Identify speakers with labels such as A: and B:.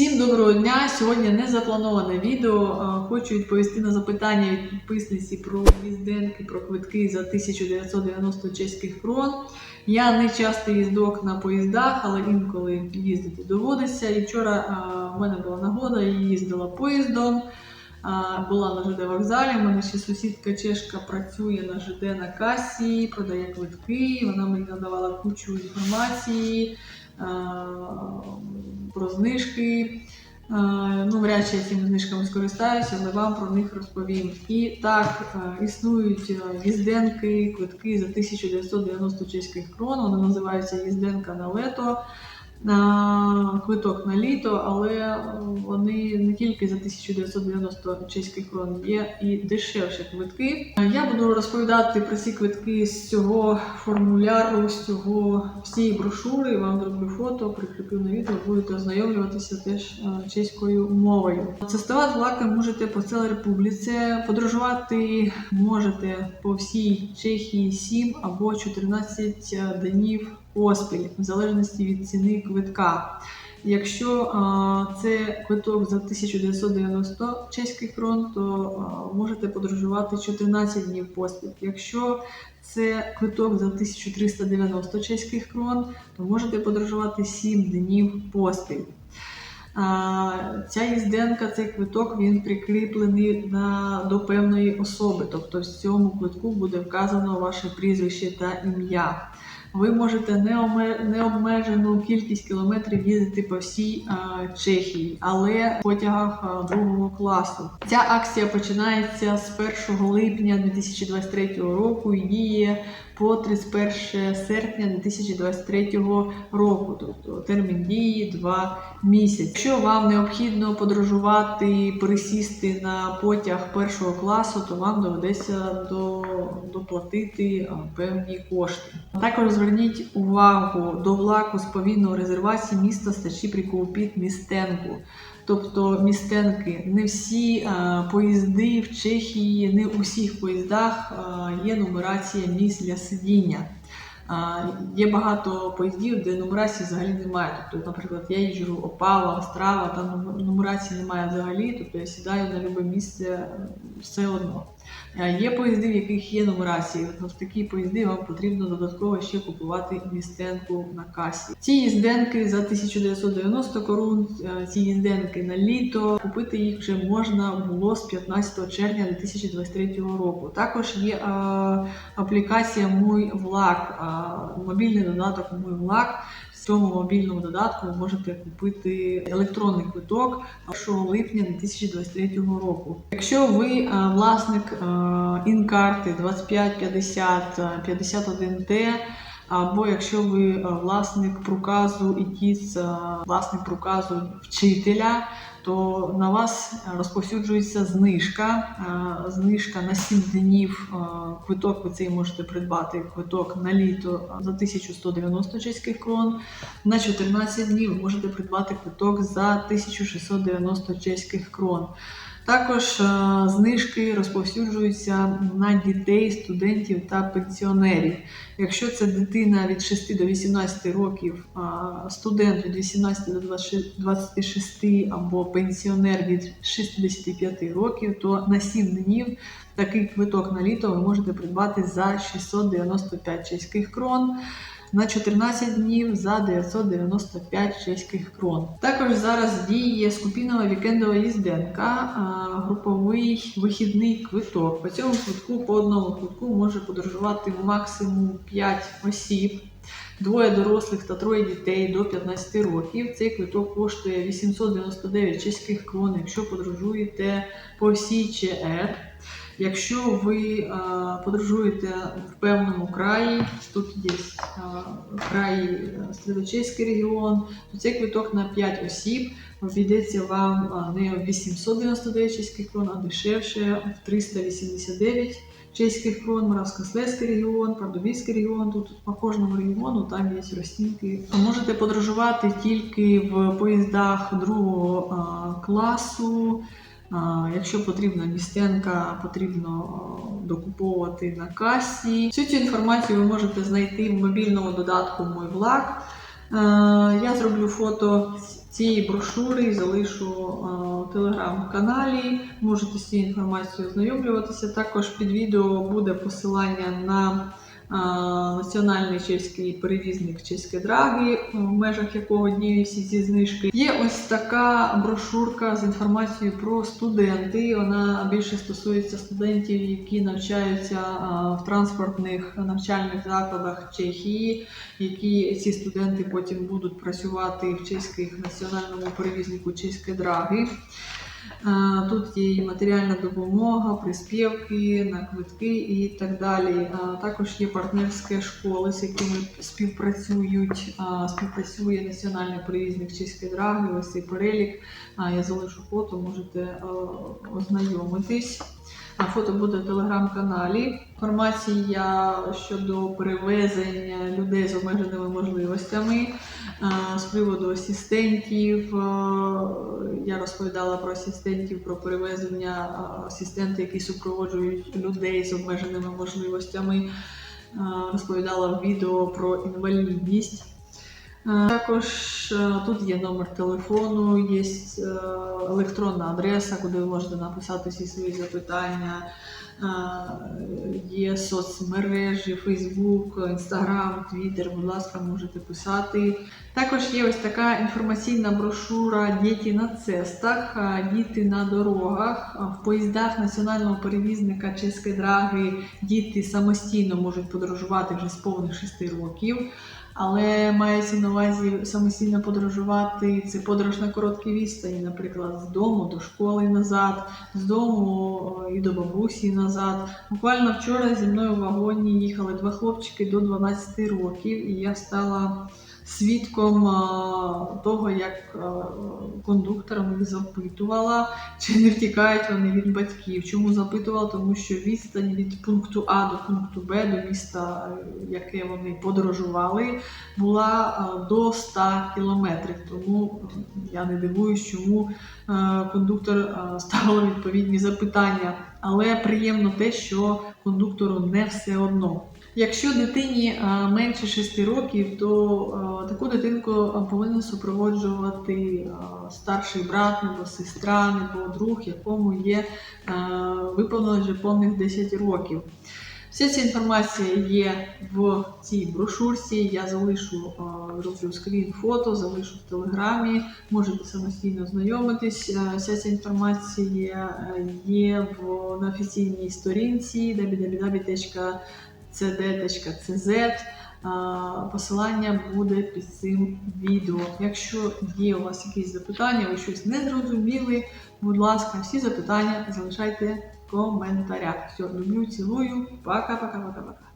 A: Всім доброго дня! Сьогодні не заплановане відео. Е, Хочу відповісти на запитання від підписниці про їзденки, про квитки за 1990 чеських крон. Я не часто їздок на поїздах, але інколи їздити доводиться. І вчора е, в мене була нагода, я їздила поїздом. е, Була на ЖД вокзалі. У мене ще сусідка чешка працює на ЖД на касі, продає квитки. Вона мені надавала кучу інформації про знижки. Е, Ну, вряд чи я цими знижками скористаюся, але вам про них розповім. І так, е, існують е, їзденки, квитки за 1990 чеських крон. Вони називаються їзденка на лето. На квиток на літо, але вони не тільки за 1990 чеських крон, є і дешевші квитки. Я буду розповідати про ці квитки з цього формуляру, з цього всієї брошури. Вам зроблю фото, прикріплю на відео, будете ознайомлюватися теж е, чеською мовою. Цестувати влаком можете по цілій республіці. Подорожувати можете по всій Чехії 7 або 14 днів поспіль, в залежності від ціни квитка. Якщо а, це квиток за 1990 чеських крон, то а, можете подорожувати 14 днів поспіль. Якщо це квиток за 1390 чеських крон, то можете подорожувати 7 днів поспіль. А, Ця їзденка, цей квиток він прикріплений на, до певної особи, тобто в цьому квитку буде вказано ваше прізвище та ім'я. Ви можете необмежену кількість кілометрів їздити по всій а, Чехії, але в потягах другого класу. Ця акція починається з 1 липня 2023 року і діє по 31 серпня 2023 року, тобто термін дії 2 місяці. Якщо вам необхідно подорожувати, пересісти на потяг першого класу, то вам доведеться до, доплатити певні кошти. Також зверніть увагу до влаку з повільної резервації міста Стачі Приколпіт Містенку. Тобто містенки, не всі е, поїзди в Чехії, не у всіх поїздах е, є нумерація місць для сидіння. Є багато поїздів, де нумерації взагалі немає. Тобто, наприклад, я їжджу Опава, Острава, там нум- нумерації немає взагалі, тобто я сідаю на любе місце все одно. Е, Є поїзди, в яких є нумерації. В такі поїзди вам потрібно додатково ще купувати містенку на касі. Ці їзденки за 1990 корун, е, ці їзденки на літо. Купити їх вже можна було з 15 червня 2023 року. Також є е, аплікація Мой влак, мобільний додаток Мой влак. В цьому мобільному додатку ви можете купити електронний квиток 1 липня 2023 року. Якщо ви е, власник е, інкарти 2550 е, 51Т, або якщо ви е, власник проказу ІТІС, е, власник проказу вчителя, то на вас розповсюджується знижка. Е, Знижка на 7 днів. е, Квиток ви цей можете придбати. Квиток на літо за 1190 чеських крон. На 14 днів можете придбати квиток за 1690 чеських крон. Також е, знижки розповсюджуються на дітей, студентів та пенсіонерів. Якщо це дитина від 6 до 18 років, студент від 18 до 26 26 або пенсіонер від 65 років, то на 7 днів такий квиток на літо ви можете придбати за 695 чеських крон. На 14 днів за 995 чеських крон. Також зараз діє скупінова вікендова їзденка, груповий вихідний квиток. По цьому квитку по одному квитку може подорожувати максимум 5 осіб. Двоє дорослих та троє дітей до 15 років. Цей квиток коштує 899 чеських крон, якщо подорожуєте по всій ЧР. Якщо ви е, подорожуєте в певному краї, тут є е, край е, Стрілочеський регіон, то цей квиток на 5 осіб обійдеться вам не в 899 чеських крон, а дешевше в 389 чеських крон, Моравсько-Слезький регіон, Пардубійський регіон. Тут по кожному регіону там є розцінки. Можете подорожувати тільки в поїздах другого класу. Якщо потрібна містенка, потрібно докуповувати на касі. Всю цю інформацію ви можете знайти в мобільному додатку Мой влак. Е, Я зроблю фото цієї брошури залишу е, в телеграм-каналі. Можете з цією інформацією ознайомлюватися. Також під відео буде посилання на е, національний чеський перевізник чеське драги, в межах якого діють всі ці знижки. Є ось така брошурка з інформацією про студенти. Вона більше стосується студентів, які навчаються в транспортних навчальних закладах Чехії, які ці студенти потім будуть працювати в чеських національному перевізнику чеське драги. Е, Тут є і матеріальна допомога, приспівки на квитки і так далі. Е, Також є партнерські школи, з якими співпрацюють. е, Співпрацює національний приїзник чеські драги. Ось цей перелік. Я залишу фото, можете ознайомитись. Фото буде в телеграм-каналі. Інформація щодо перевезення людей з обмеженими можливостями. Е, З приводу асистентів е, я розповідала про асистентів, про перевезення е, асистенти, які супроводжують людей з обмеженими можливостями. Розповідала в відео про інвалідність. Е, Е, тут є номер телефону, є е, електронна адреса, куди ви можете написати всі свої запитання. Є соцмережі, Фейсбук, Інстаграм, Твіттер, будь ласка, можете писати. Також є ось така інформаційна брошура Діти на цестах, діти на дорогах. В поїздах національного перевізника Чеської драги діти самостійно можуть подорожувати вже з повних 6 років. Але мається на увазі самостійно подорожувати це подорож на короткі відстані, наприклад, з дому до школи назад, з дому і до бабусі і назад. Буквально вчора зі мною в вагоні їхали два хлопчики до 12 років, і я стала свідком е, того, як е, кондуктор їх запитувала, чи не втікають вони від батьків. Чому запитувала? Тому що відстань від пункту А до пункту Б, до міста, е, яке вони подорожували, була до 100 кілометрів. Тому я не дивуюсь, чому кондуктор ставив відповідні запитання. Але приємно те, що кондуктору не все одно. Якщо дитині е, менше 6 років, то е, таку дитинку е, повинен супроводжувати старший брат або сестра, або друг, якому є виповнено вже повних 10 років. Вся ця інформація є в цій брошурці. Я залишу роблю скрін фото, залишу в телеграмі. Можете самостійно знайомитись. Вся ця інформація є в, на офіційній сторінці www.cd.cz. А, Посилання буде під цим відео. Якщо є у вас якісь запитання, ви щось не зрозуміли, будь ласка, всі запитання залишайте в коментарях. Все, люблю, цілую. Пока-пока-пока-пока.